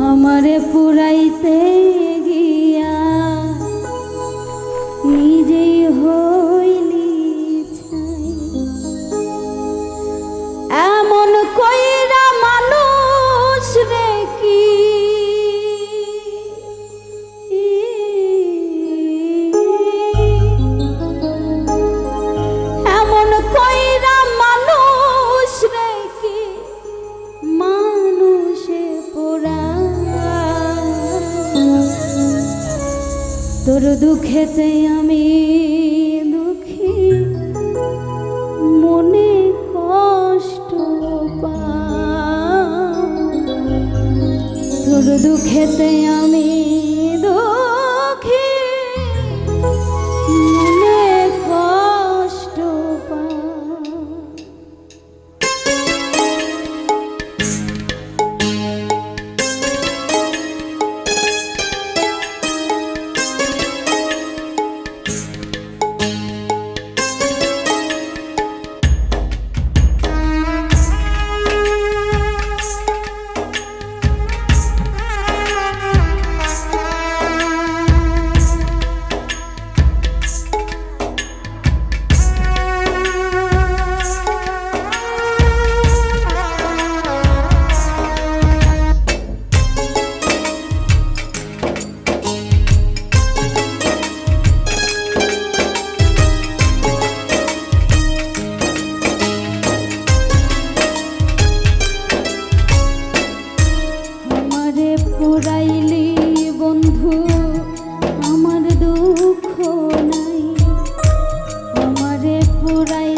আমারে পুরাইতে গ তোর দুঃখেতে আমি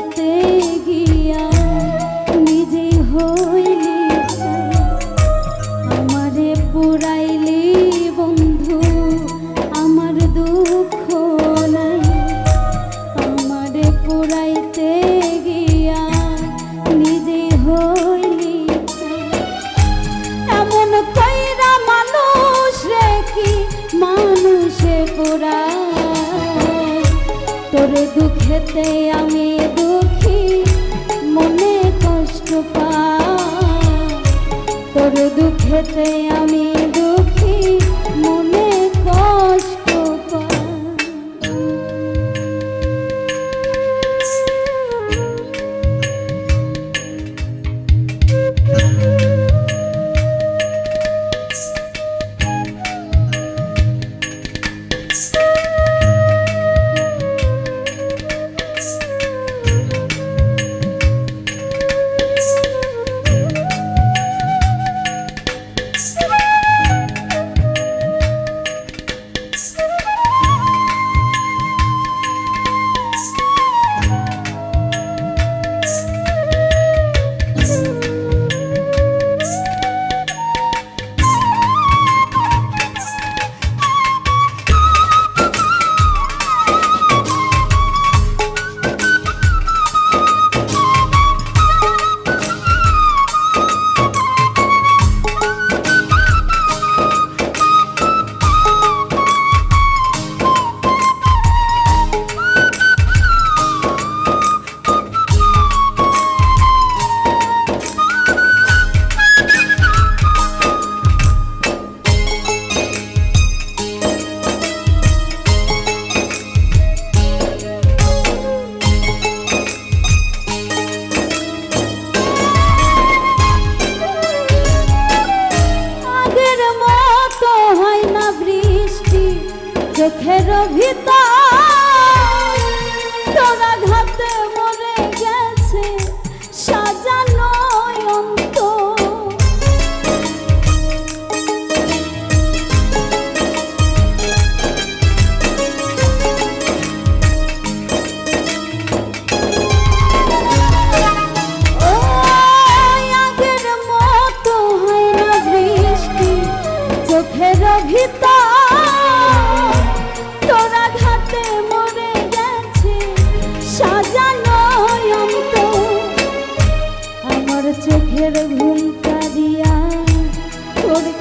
পুরাইতে গিয়া নিজে বন্ধু, আমার দুঃখ গিয়া নিজে এমন কইরা কি মানুষে তোর দুঃখেতে আমি মনে কষ্ট পা তোর দুঃখেতে আমি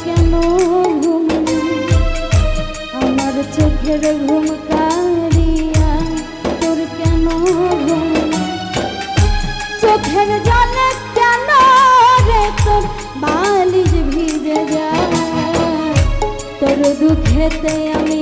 কেন ঘুম? আমার চোখের ঘুম কারিয়া তোর কেন ঘুম? চোখের জলে কেন রে তোর বালিশ ভিজে যায়? তোর দুঃখেতে আমি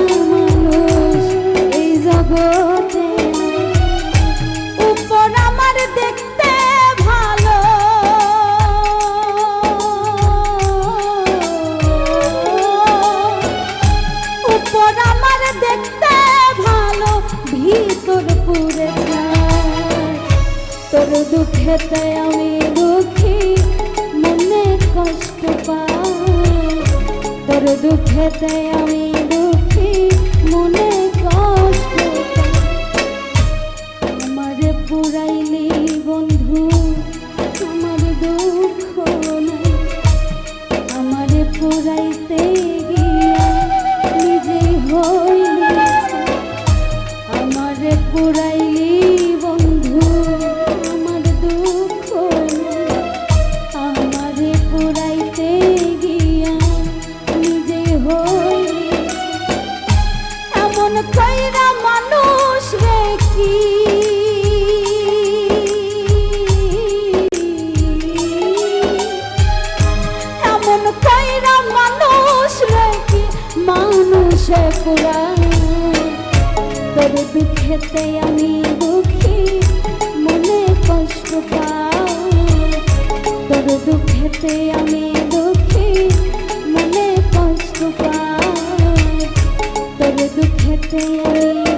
দুঃখী মনে কষ্ট আমি দুঃখী মনে কষ্ট আমারে বন্ধু আমার দুঃখ নাই। আমারে পুরাইতে এমন কইরা মানুষ রে কি? এমন কইরা মানুষ রে কি? মানুষে পুরা। তোর দুঃখেতে আমি দুঃখী, মনে কষ্ট পাই। তোর দুঃখেতে আমি মনে কষ্ট